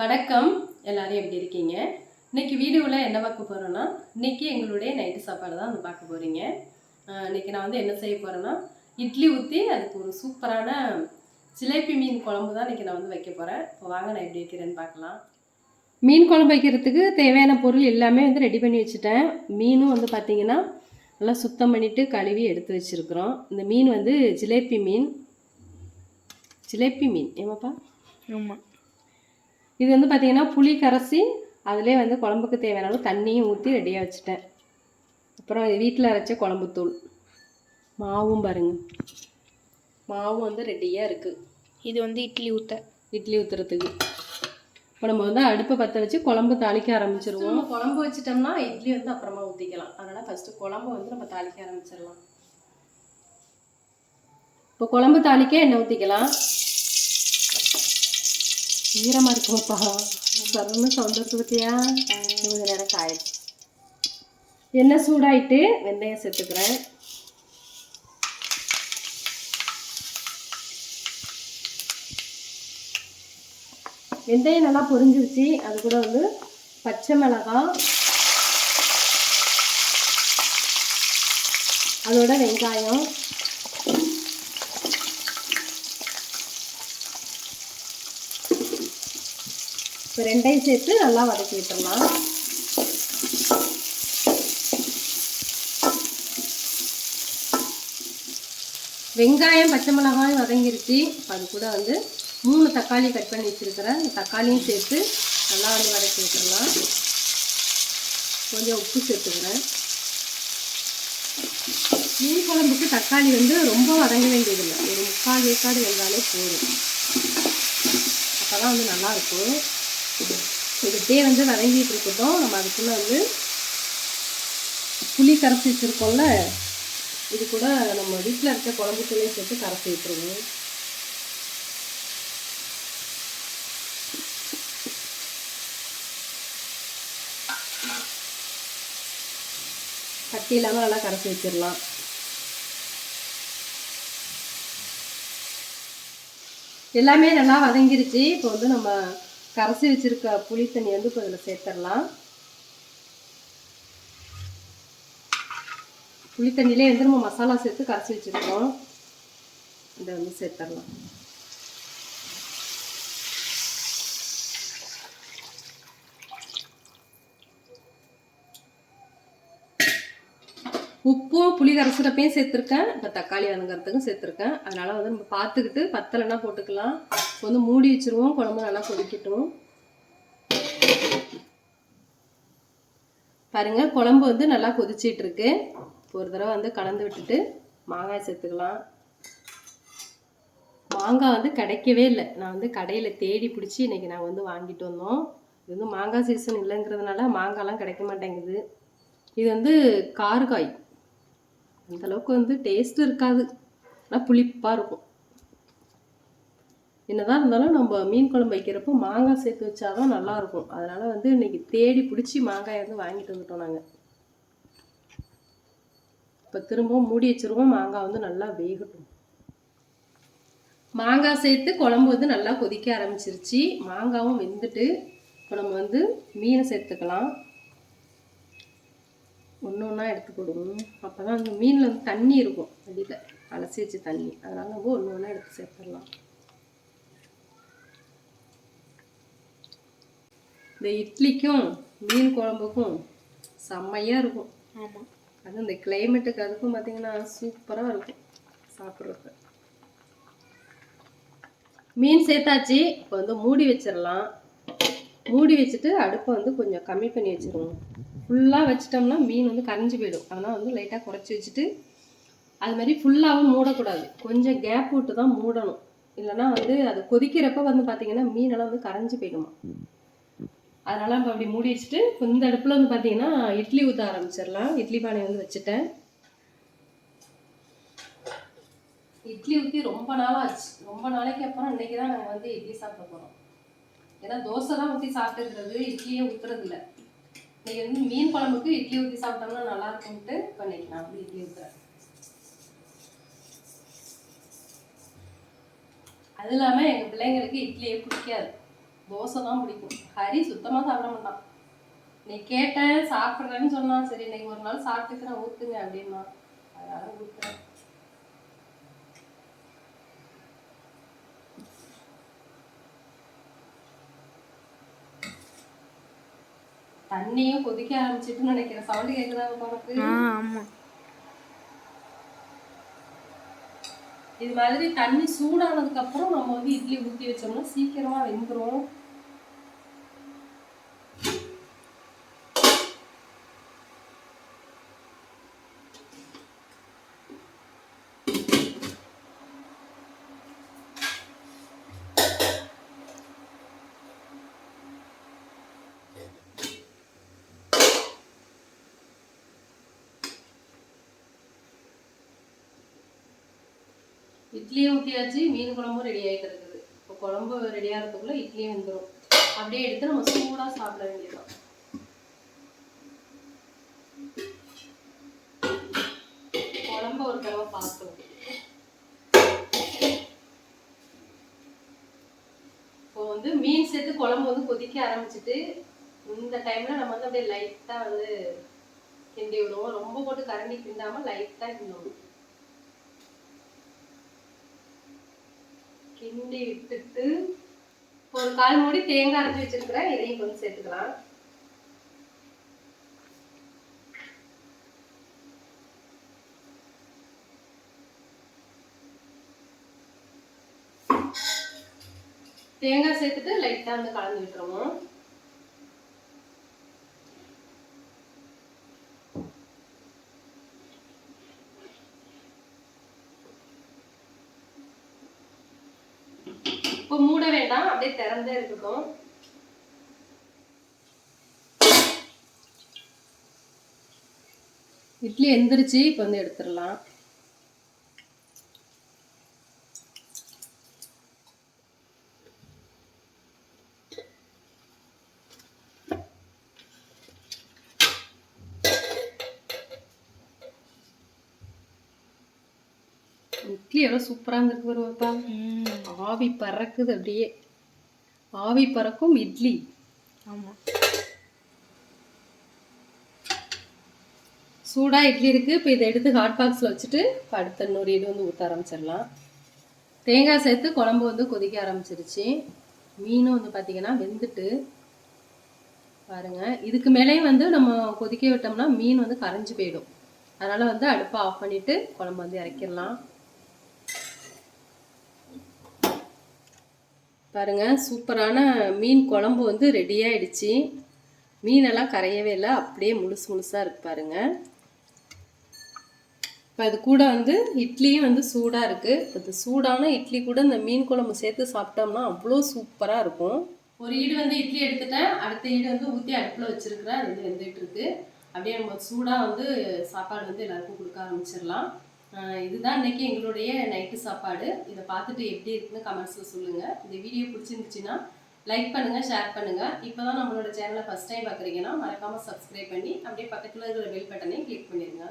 வணக்கம். எல்லாரும் எப்படி இருக்கீங்க? இன்னைக்கு வீடியோவில் என்ன பார்க்க போகிறோன்னா இன்னைக்கு எங்களுடைய நைட்டு சாப்பாடு தான் வந்து பார்க்க போகிறீங்க இன்னைக்கு நான் வந்து என்ன செய்ய போகிறேன்னா இட்லி ஊற்றி அதுக்கு ஒரு சூப்பரான ஜிலேபி மீன் குழம்பு தான் இன்றைக்கி நான் வந்து வைக்க போகிறேன் இப்போ வாங்க நான் எப்படி வைக்கிறேன்னு பார்க்கலாம். மீன் குழம்பு வைக்கிறதுக்கு தேவையான பொருள் எல்லாமே வந்து ரெடி பண்ணி வச்சுட்டேன். மீனும் வந்து பார்த்தீங்கன்னா நல்லா சுத்தம் பண்ணிவிட்டு கழுவி எடுத்து வச்சுருக்குறோம். இந்த மீன் வந்து ஜிலேபி மீன். ஜிலேபி மீன். ஏமாப்பா? ஆமாம் இது வந்து பார்த்தீங்கன்னா புளி கரைச்சி அதிலே வந்து குழம்புக்கு தேவையான அளவு தண்ணியும் ஊற்றி ரெடியாக வச்சுட்டேன். அப்புறம் வீட்டில் அரைச்ச குழம்புத்தூள். மாவும் பாருங்க. மாவும் வந்து ரெடியாக இருக்குது இது வந்து இட்லி ஊற்ற இட்லி ஊற்றுறதுக்கு இப்போ நம்ம வந்து அடுப்பை பற்ற வச்சு குழம்பு தாளிக்க ஆரம்பிச்சிருவோம். நம்ம குழம்பு வச்சிட்டோம்னா இட்லி வந்து அப்புறமா ஊற்றிக்கலாம் அதனால் ஃபஸ்ட்டு குழம்பு வந்து நம்ம தாளிக்க ஆரம்பிச்சிடலாம். இப்போ குழம்பு தாளிக்க எண்ணெய் ஊற்றிக்கலாம் ஈரமாக இருக்குமாப்பா சரன்னு சவுண்ட் இருக்கு பார்த்தியா கொஞ்ச நேரம் காயிடுச்சு எண்ணெய் சூடாயிட்டு வெந்தயம் சேர்த்துக்கிறேன். வெந்தயம் நல்லா பொரிஞ்சிருச்சு. அது கூட வந்து பச்சை மிளகாய் அதோட வெங்காயம். இப்போ ரெண்டையும் சேர்த்து நல்லா வதக்கி விட்டுறலாம். வெங்காயம் பச்சை மிளகாயும் வதங்கிருச்சு. அது கூட வந்து மூணு தக்காளி கட் பண்ணி வச்சுருக்கிறேன். தக்காளியும் சேர்த்து நல்லா வந்து வதக்கி விட்டுறலாம். கொஞ்சம் உப்பு சேர்த்துக்கிறேன். மீன் குழம்புக்கு தக்காளி வந்து ரொம்ப வதங்க வேண்டியதில்லை. ஒரு முக்கால் வேக்காடு வெந்தாலே போதும். அப்போ தான் வந்து நல்லாயிருக்கும் இதுட்டே வந்து வதங்கிட்டு இருக்கட்டும். நம்ம அதுக்குள்ளே வந்து புளி கரைச்சி வச்சுருக்கோம்ல இது கூட நம்ம வீட்டில் இருக்க குழம்பு சேர்த்து கரைச்சி விட்டுருவோம். கட்டி இல்லாமல் நல்லா கரைச்சி வச்சிடலாம் எல்லாமே நல்லா வதங்கிருச்சு. இப்போ வந்து நம்ம கரைச்சி வச்சிருக்க புளி தண்ணி வந்து இப்போ இதில் சேர்த்துடலாம் புளி தண்ணியிலே வந்து நம்ம மசாலா சேர்த்து கரைச்சி வச்சுருக்கோம். இதை வந்து சேர்த்துடலாம் உப்பும் புளி கரைச்சிறப்பையும் சேர்த்துருக்கேன். இப்போ தக்காளி வணங்குறதுக்கும் சேர்த்துருக்கேன். அதனால் வந்து நம்ம பார்த்துக்கிட்டு பத்தலைன்னா போட்டுக்கலாம். வந்து மூடி வச்சுருவோம். குழம்பு நல்லா கொதிக்கட்டும். பாருங்கள் குழம்பு வந்து நல்லா கொதிச்சிட்ருக்கு. ஒரு தடவை வந்து கலந்து விட்டுட்டு மாங்காய் சேர்த்துக்கலாம். மாங்காய் வந்து கிடைக்கவே இல்லை. நான் வந்து கடையில் தேடி பிடிச்சி இன்னைக்கு நாங்கள் வந்து வாங்கிட்டு வந்தோம். இது வந்து மாங்காய் சீசன் இல்லைங்கிறதுனால மாங்காய்லாம் கிடைக்க மாட்டேங்குது. இது வந்து கார்காய். அந்த அளவுக்கு வந்து டேஸ்ட் இருக்காது. ஆனால் புளிப்பாக இருக்கும். என்னதான் இருந்தாலும் நம்ம மீன் குழம்பு வைக்கிறப்போ மாங்காய் சேர்த்து வச்சாதான் தான் நல்லாயிருக்கும். அதனால் வந்து இன்றைக்கி தேடி பிடிச்சி மாங்காயை வந்து வாங்கிட்டு வந்துட்டோம் நாங்கள் இப்போ திரும்பவும் மூடி வச்சிருவோம். மாங்காய் வந்து நல்லா வேகட்டும். மாங்காய் சேர்த்து குழம்பு வந்து நல்லா கொதிக்க ஆரம்பிச்சிருச்சு. மாங்காவும் வெந்துட்டு இப்போ நம்ம வந்து மீனை சேர்த்துக்கலாம். ஒன்று ஒன்றா எடுத்து போடுவோம். அப்போ தான் அந்த மீனில் வந்து தண்ணி இருக்கும். அடியில் அலசி வச்சு தண்ணி. அதனால் நம்ம ஒன்று ஒன்றா எடுத்து சேர்த்துடலாம். இந்த இட்லிக்கும் மீன் குழம்புக்கும் செம்மையாக இருக்கும். ஆமாம் அதுவும் இந்த கிளைமேட்டுக்கு அதுக்கும் பார்த்தீங்கன்னா சூப்பராக இருக்கும் சாப்பிட்றதுக்கு. மீன் சேர்த்தாச்சு. இப்போ வந்து மூடி வச்சிடலாம். மூடி வச்சுட்டு அடுப்பை வந்து கொஞ்சம் கம்மி பண்ணி வச்சிருவோம். ஃபுல்லாக வச்சிட்டோம்னா மீன் வந்து கரைஞ்சி போயிடும். அதனால் வந்து லைட்டாக குறைச்சி வச்சுட்டு அது மாதிரி ஃபுல்லாகவும் மூடக்கூடாது. கொஞ்சம் கேப் விட்டு தான் மூடணும். இல்லைன்னா வந்து அது கொதிக்கிறப்ப வந்து பார்த்தீங்கன்னா மீனெல்லாம் வந்து கரைஞ்சி போயிடுமா. அதனால் நம்ம அப்படி மூடி வச்சுட்டு இந்த அடுப்பில் வந்து பார்த்தீங்கன்னா இட்லி ஊற்ற ஆரம்பிச்சிடலாம். இட்லி பானை வந்து வச்சுட்டேன். இட்லி ஊற்றி ரொம்ப நாளாக ஆச்சு ரொம்ப நாளைக்கு அப்புறம் இன்னைக்கு தான் நாங்கள் வந்து இட்லி சாப்பிட போகிறோம் ஏன்னா தோசை தான் ஊற்றி சாப்பிட்டுருக்கிறது இட்லியே ஊற்றுறது இல்லை வந்து மீன் குழம்புக்கு இட்லி ஊற்றி சாப்பிட்டோம்னா நல்லா இருக்கும்ட்டு இப்போ இன்னைக்கு நான் வந்து இட்லி ஊற்றுறேன் அது இல்லாமல் எங்கள் பிள்ளைங்களுக்கு இட்லியே பிடிக்காது. தோசை தான் பிடிக்கும். ஹரி சுத்தமாக சாப்பிட மாட்டான். நீ கேட்டேன் சாப்பிட்றேன்னு சொன்னான் சரி இன்னைக்கு ஒரு நாள் சாப்பிட்டுக்கிறேன் ஊற்றுங்க அப்படின்னா. அதனால ஊற்றுறேன் தண்ணியும் கொதிக்க ஆரம்பிச்சிட்டுன்னு நினைக்கிறேன். சவுண்டு கேட்குதா உனக்கு? இது மாதிரி தண்ணி சூடானதுக்கு அப்புறம் நம்ம வந்து இட்லி ஊற்றி வச்சோம்னா சீக்கிரமா வெந்துரும். இட்லியும் ஊற்றியாச்சு மீன் குழம்பும் ரெடி ஆகிட்டு இருக்குது இப்போ குழம்பு ரெடி ஆகிறதுக்குள்ளே இட்லியும் வந்துடும் அப்படியே எடுத்து நம்ம சூடாக சாப்பிட வேண்டியதுதான். குழம்பு ஒரு தடவை பார்த்தோம் இப்போ வந்து மீன் சேர்த்து குழம்பு வந்து கொதிக்க ஆரம்பிச்சிட்டு இந்த டைம்ல நம்ம வந்து அப்படியே லைட்டாக வந்து கிண்டி விடுவோம். ரொம்ப போட்டு கரண்டி கிண்டாமல் லைட்டாக கிண்டணும். கிண்டி விட்டுட்டு ஒரு கால் மூடி தேங்காய் அரைச்சி வச்சிருக்கிறேன். இதையும் கொஞ்சம் சேர்த்துக்கலாம். தேங்காய் சேர்த்துட்டு லைட்டா வந்து கலந்து விட்டுருவோம் இப்போ மூட வேண்டாம் அப்படியே திறந்தே இருக்கட்டும். இட்லி எந்திரிச்சு இப்போ வந்து எடுத்துடலாம். இட்லி எவ்வளோ சூப்பராக இருந்திருக்கு வருவாப்பா ம். ஆவி பறக்குது அப்படியே. ஆவி பறக்கும் இட்லி. ஆமாம் சூடாக இட்லி இருக்குது இப்போ இதை எடுத்து ஹாட் பாக்ஸில் வச்சுட்டு இப்ப அடுத்த இன்னொரு இது வந்து ஊற்ற ஆரம்பிச்சிடலாம். தேங்காய் சேர்த்து குழம்பு வந்து கொதிக்க ஆரம்பிச்சிருச்சு. மீனும் வந்து பார்த்தீங்கன்னா வெந்துட்டு பாருங்க. இதுக்கு மேலேயும் வந்து நம்ம கொதிக்க விட்டோம்னா மீன் வந்து கரைஞ்சு போயிடும். அதனால வந்து அடுப்பை ஆஃப் பண்ணிட்டு குழம்பு வந்து இறக்கிடலாம். பாருங்கள் சூப்பரான மீன் குழம்பு வந்து ரெடியாகிடுச்சு மீனெல்லாம் கரையவே இல்லை அப்படியே முழுசு முழுசாக இருக்கு பாருங்கள் இப்போ அது கூட வந்து இட்லியும் வந்து சூடாக இருக்குது இப்போ இந்த சூடான இட்லி கூட இந்த மீன் குழம்பு சேர்த்து சாப்பிட்டோம்னா அவ்வளோ சூப்பராக இருக்கும். ஒரு ஈடு வந்து இட்லி எடுத்துட்டேன். அடுத்த ஈடு வந்து ஊற்றி அடுப்பில் வச்சிருக்கிறேன். அது வந்து வெந்துட்டு இருக்கு. அப்படியே நம்ம சூடாக வந்து சாப்பாடு வந்து எல்லாருக்கும் கொடுக்க ஆரம்பிச்சிடலாம். இதுதான் இன்னைக்கு எங்களுடைய நைட்டு சாப்பாடு. இதை பார்த்துட்டு எப்படி இருக்குன்னு கமெண்ட்ஸில் சொல்லுங்கள் இந்த வீடியோ பிடிச்சிருந்துச்சுன்னா லைக் பண்ணுங்கள் ஷேர் பண்ணுங்கள் இப்போ தான் நம்மளோட சேனலை ஃபஸ்ட் டைம் பார்க்குறீங்கன்னா மறக்காமல் சப்ஸ்கிரைப் பண்ணி அப்படியே பக்கத்தில் இருக்கிற பெல் பட்டனையும் கிளிக் பண்ணிடுங்க